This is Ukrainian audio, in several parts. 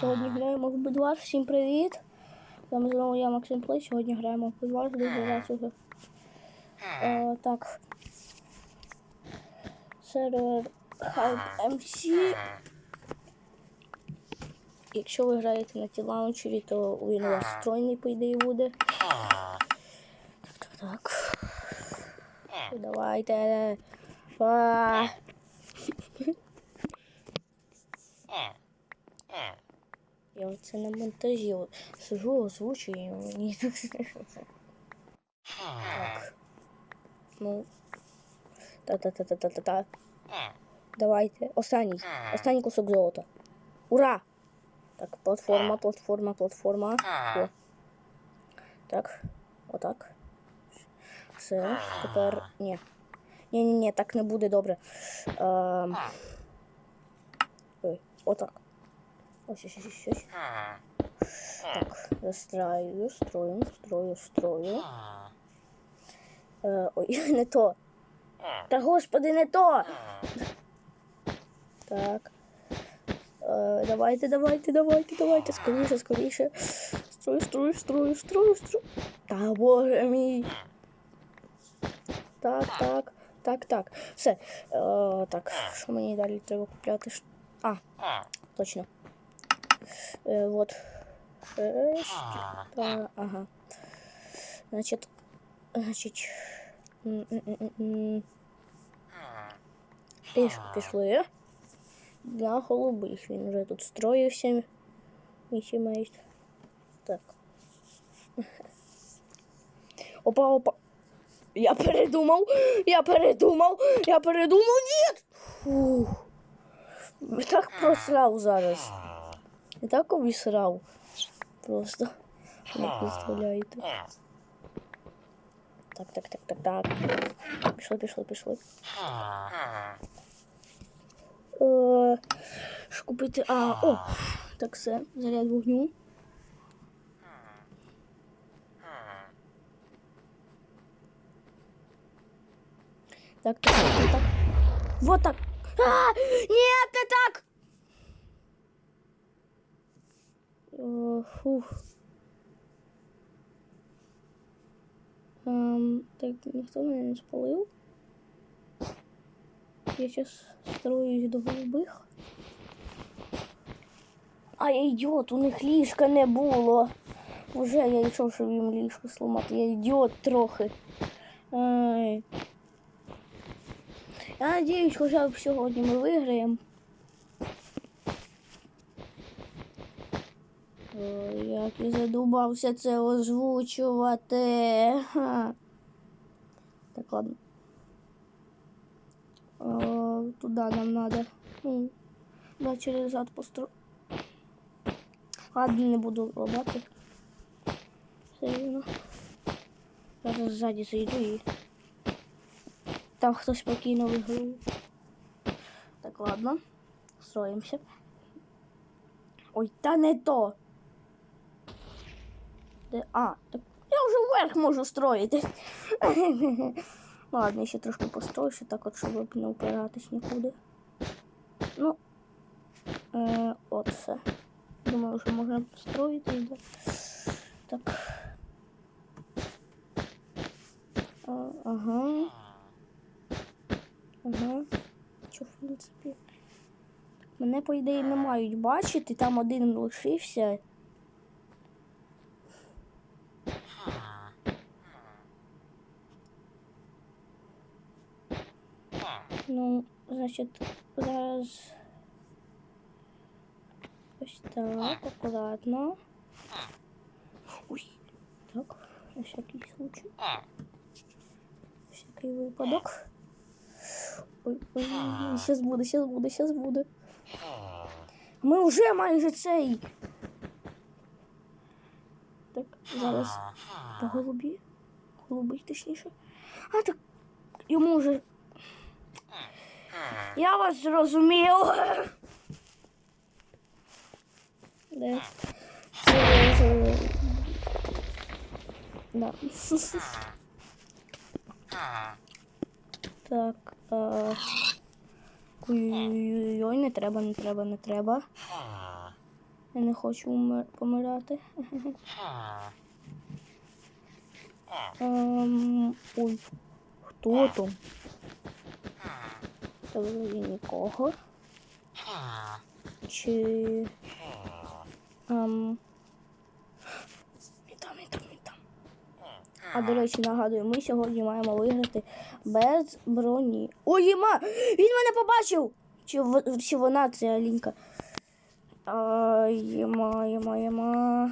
Сьогодні граємо в Бедвар. Всім привіт! Вами знову я Максим Плей. Сьогодні граємо в Бедвар. Дуже уже. Так. Сервер Hype MC. Якщо ви граєте на ті лаунчері, то він у вас стройний, по ідеї, буде. Так, так, так. Давайте. А. Я оце на монтажі сижу, озвучую і мені так. Ну. Та-та-та-та-та-та. Давайте. Останній. Останній кусок золота. Ура! Так, платформа, платформа, платформа. О. Так. Отак. Все. Тепер. Ні. Ні, ні, ні, так не буде добре. Ем... Ой, отак. Ось, ось, ось, ось. Так, застраю, строю, строю, строю. Е, ой, не то. Та господи, не то. Так. Е, давайте, давайте, давайте, давайте. Скоріше, скоріше. Строю, строю, строю, строю, строю. Та боже мій. Так, так, так, так. Все. Е, так, що мені далі треба купляти? А, точно. Е, вот. Шесть. Ага. М, м. Піш, пішли. На голубих він вже тут строївся. Мій сімейст. Так. Опа, опа. Я передумав, я передумав, я передумав, ні! Фух. Так просрав зараз. Я так обісрав. Просто. Не представляєте. Так, так, так, так, так. Пішли, пішли, пішли. Е, Що купити? А, о! Так, все, заряд вогню. Так, так, так, так. Вот так. А, нет, не так. О, фух. Ем, так, ніхто мене не спалив. Я сейчас строюсь до голубих. А ідіот, у них ліжка не було. Уже я йшов, щоб їм ліжко сломати. Я ідіот трохи. Ай. Я надіюсь, хоча б сьогодні ми виграємо. Ой, як я задумався це озвучувати. Ха. Так, ладно. О, туда нам надо. Ну, да, через зад постро... Ладно, не буду робити. Все рівно. Зараз ззаді зайду і там хтось спокійно виграв. Так, ладно. Строїмося. Ой, та не то. Де? А, так я вже вверх можу строїти. Ладно, ще трошки построю, ще так от, щоб не упиратись нікуди. Ну, е, от все. Думаю, вже можна строїти. Да. Так. А, ага. Ага. Що, в принципі. Мене, по ідеї, не мають бачити, там один лишився. Ну, значить, зараз. Ось так, акуратно. Ой, так, на всякий случай. Всякий випадок. Ой, ой, сейчас буде, сейчас буде, сейчас буде. Ми вже майже цей. Так, зараз по голубі. Голубий точніше. А так йому вже. Я вас зрозумів. Це Да. Так. Ой-ой-ой, не треба, не треба, не треба. Я не хочу умер- помирати. Ем, ой, хто там? Та вроді нікого. Чи. Ем... І там, і там, і там. А до речі, нагадую, ми сьогодні маємо виграти без броні. Ой, Єма! Він мене побачив! Чи, в- чи вона це Алінка? Єма, Єма, Єма.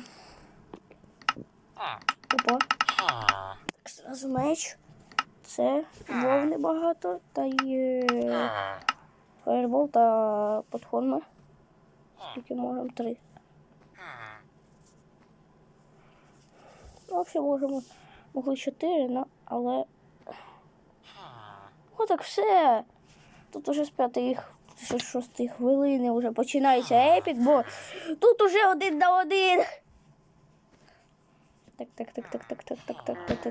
Опа. Так, зразу меч. Це вовни багато. Та є фаербол та платформи. Скільки можемо? Три. Ну, взагалі можемо могли чотири, але. Ну так все. Тут уже з п'ятої з шостої хвилини вже починається епік, бо тут уже один на один. Так, так, так, так, так, так, так, так, так,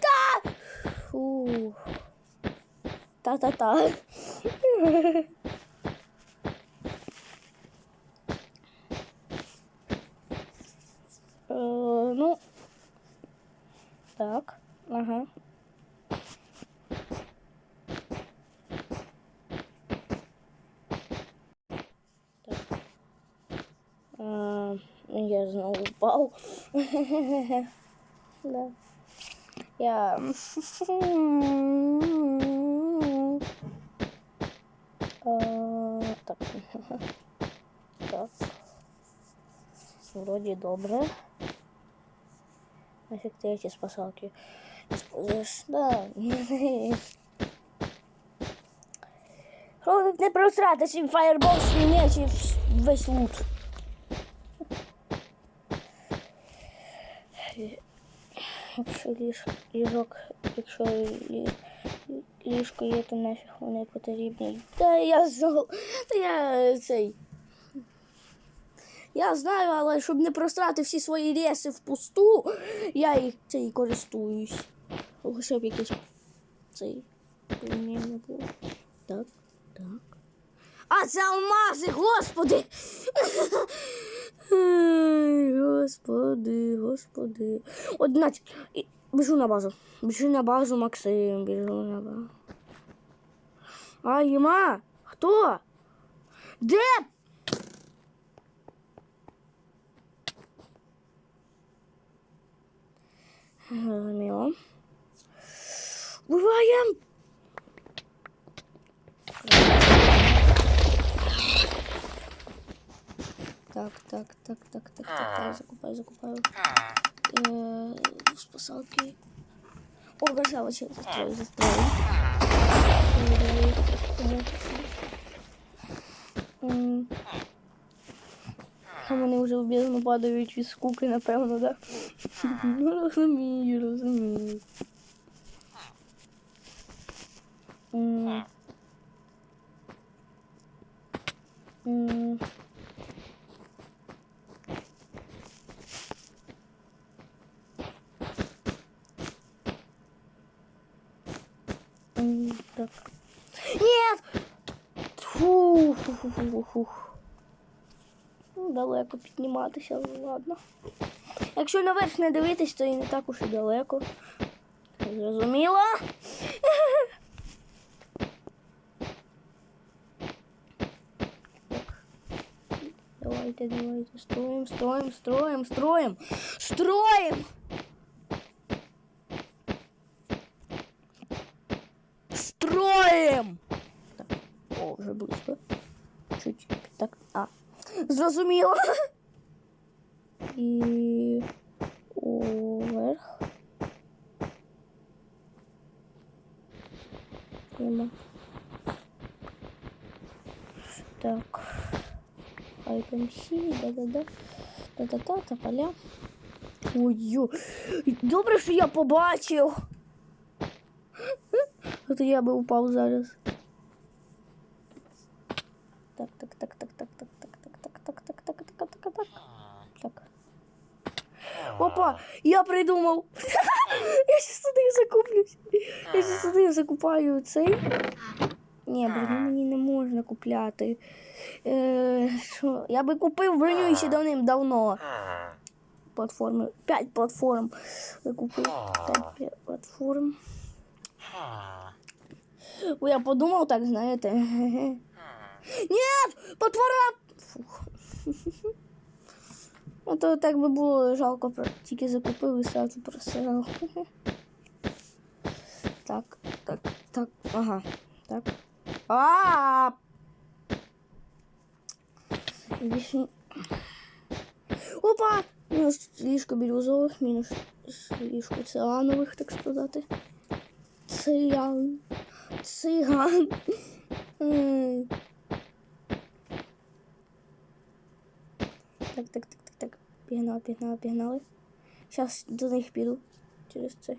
так. Фух. Та-та-та. Е, Ну. Так. Ага. Так. Е, Я впав. Да. Я. Так. Так. Вроде добре. Нафиг ты эти спасалки используешь? Да. Робить не просрати свій фаєрбол, свій меч і весь лут. Якщо ліж, ліжок, якщо лі, ліжко є, то нафіг вони потрібні. Та я знав, та я цей. Я знаю, але щоб не просрати всі свої реси впусту, я їх цей користуюсь. Лише б якийсь цей було. Так, так. А це алмази, господи! Господи, господи. Одинадцять. І- Біжу на базу. Біжу на базу, Максим. Біжу на базу. А, Єма? Хто? Де? Зрозуміло. Буваємо! Так, так, так, так, так, так, так, закупаю, закупаю. Э, спасалки. О, красавочек, застрою, застрою. М. А вони вже в бездну падають від скуки, напевно, да? Ну, розумію, розумію. М. М. Так. Нет! Фу, фу, фу, фу, фу, далеко підніматися, ну ладно. Якщо наверх не дивитись, то і не так уж і далеко. Зрозуміло? Давайте, давайте, строим, строим, строим, строим! Строим! Так. А. Зрозуміло. І уверх. Нема. Так. IPMC, да-да-да. Да-да-да, тополя. Ой, добре, що я побачив. А то я би упав зараз. Так, так. Опа, я придумав. Я щас туди закуплюсь. Я щас туди закупаю цей. Ні, броню мені не можна купляти. Е, що? Я би купив броню ще давним-давно. Платформи. П'ять платформ. Я купив п'ять платформ. Бо я подумав так, знаєте. Ні! Платформа! Фух. А то так би було жалко, тільки закупив і сразу просирав. Так, так, так, ага, так. А! Більше... Опа! Мінус ліжко бірюзових, мінус ліжко цианових, так сказати. Циган. Циган. Так, так, так. Пігнали, пігнали, пігнали. Зараз до них піду через це.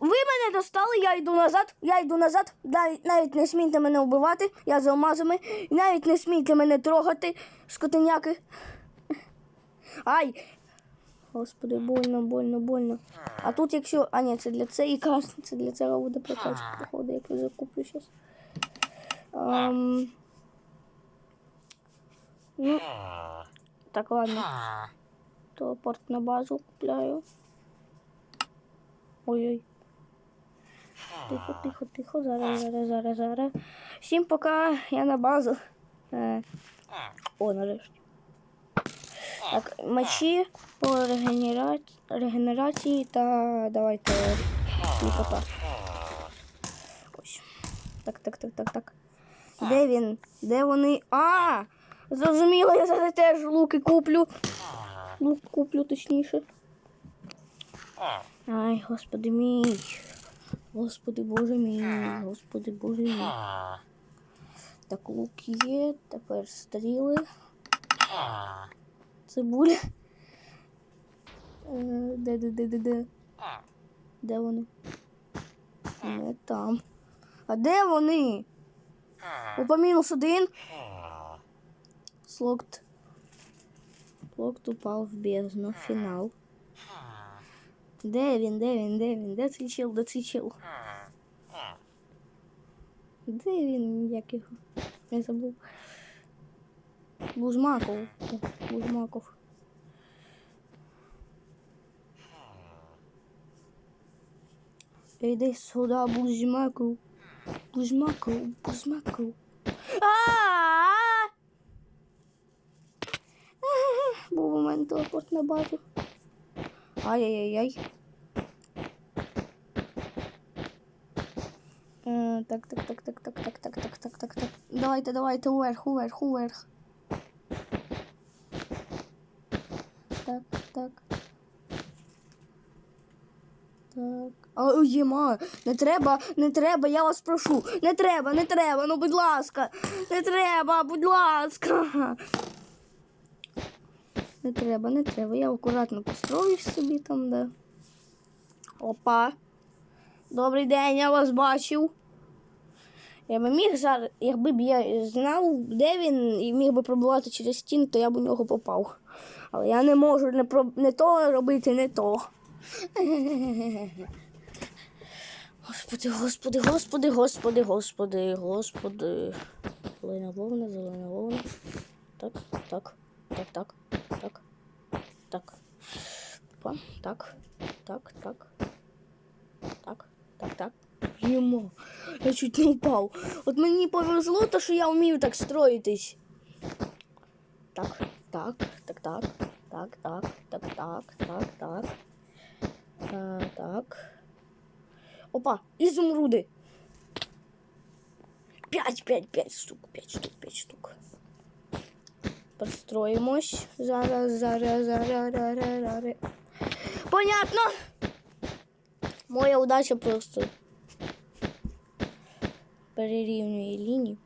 Ви мене достали, я йду назад, я йду назад. Навіть, не смійте мене вбивати, я за алмазами. І навіть не смійте мене трогати, скотиняки. Ай! Господи, больно, больно, больно. А тут якщо. А ні, це для цієї це для цього буде прокачка, походу, як я закуплю зараз. Ем... Ну, так, ладно. Телепорт на базу купляю. Ой-ой. Тихо, тихо, тихо. Зараз, зараз, зараз, зараз. Всім пока, я на базу. Е, О, нарешті. Так, мечі по регенерації, регенерації та давайте ліпота. Ось. Так, так, так, так, так. Де він? Де вони? А! Зрозуміло, я зараз теж луки куплю. Лук куплю точніше. Ай, господи мій. Господи боже мій, господи боже мій. Так, лук є, тепер стріли. Цибуля. Е, Де, де, де, де, де? Де вони? Не там. А де вони? Опа, мінус один. Слокт. Слокт упав в бездну. Фінал. Де він, де він, де він? Де цей чел, де цей чел? Де він, як його? Я забув. Бузмаков. Бузмаков. Іди сюди, Бузмаков. Бузмаков, Бузмаков. А! Був у мене телепорт на базу. Ай-яй-яй. Е, Так, так, так, так, так, так, так, так, так, так, так. Давайте, давайте, уверх, уверх, уверх. Так, так. Так. А, єма, не треба, не треба, я вас прошу. Не треба, не треба, ну будь ласка. Не треба, будь ласка. Не треба, не треба. Я акуратно построюсь собі там, де. Опа. Добрий день, я вас бачив. Я би міг зараз, якби б я знав, де він, і міг би пробувати через стін, то я б у нього попав. Але я не можу не, про... не то робити, не то. Господи, господи, господи, господи, господи, господи. Зелена вовна, зелена вовна. Так, так, так, так, так, так. Опа, так, так, так. Так, так, так. Йому. Я чуть не упав. От мені повезло, то, що я вмію так строїтись. Так, так, так, так, так, так, так, так, так, так. Е, так. Опа, ізумруди. П'ять, п'ять, п'ять штук, п'ять штук, п'ять штук. Построїмось. Зараз, зараз, зараз, зараз. Понятно. Моя удача просто перерівнює лінії.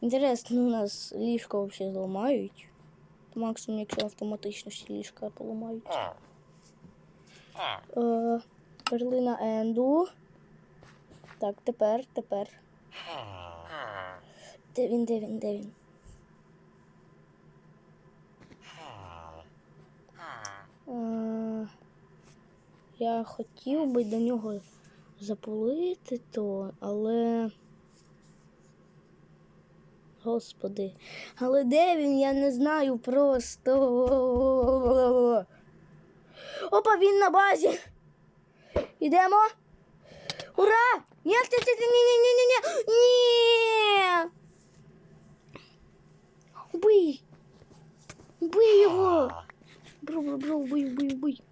Інтересно, у нас ліжко взагалі зламають. Максимум, якщо автоматично всі ліжка поламають. Е, перлина Енду. Так, тепер, тепер. Де він, де він, де він? Е, я хотів би до нього запулити то, але. Господи. Але де він, я не знаю просто. Опа, він на базі. Ідемо. Ура! Ні, ні, ні, ні, ні, ні, ні. Ні. Убий. Убий його. Бро, бро, бро, убий, убий, убий.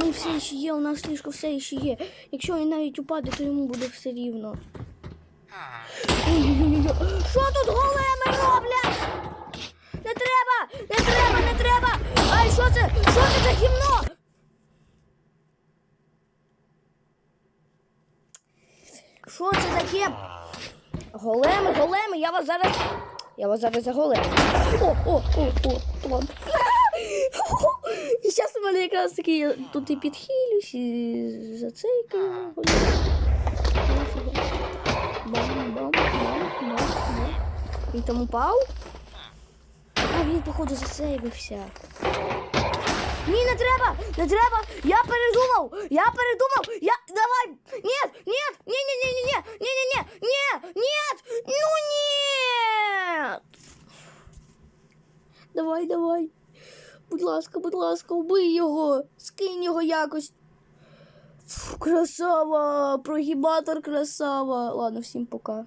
Він все ще є, у нас ліжко все ще є. Якщо він навіть упаде, то йому буде все рівно. Що тут големи роблять? Не треба! Не треба, не треба! Ай, що це? Що це за гімно? Що це таке? Големи, големи, я вас зараз. Я вас зараз заголем. О, о, о, о, план. І зараз у мене якраз таки тут і підхилюсь, і зацейкаю. Бам-бам-бам-бам-бам. Він там упав? А він, походу, засейвився. Ні, не треба! Не треба! Я передумав! Я передумав! Я. Давай! Ні! Ні! Ні, ні, ні, ні, ні! Ні, ні, ні! Ні! Ні! Ну ні! Давай, давай. Будь ласка, будь ласка, убий його! Скинь його якось. Красава! Прогібатор красава! Ладно, всім пока.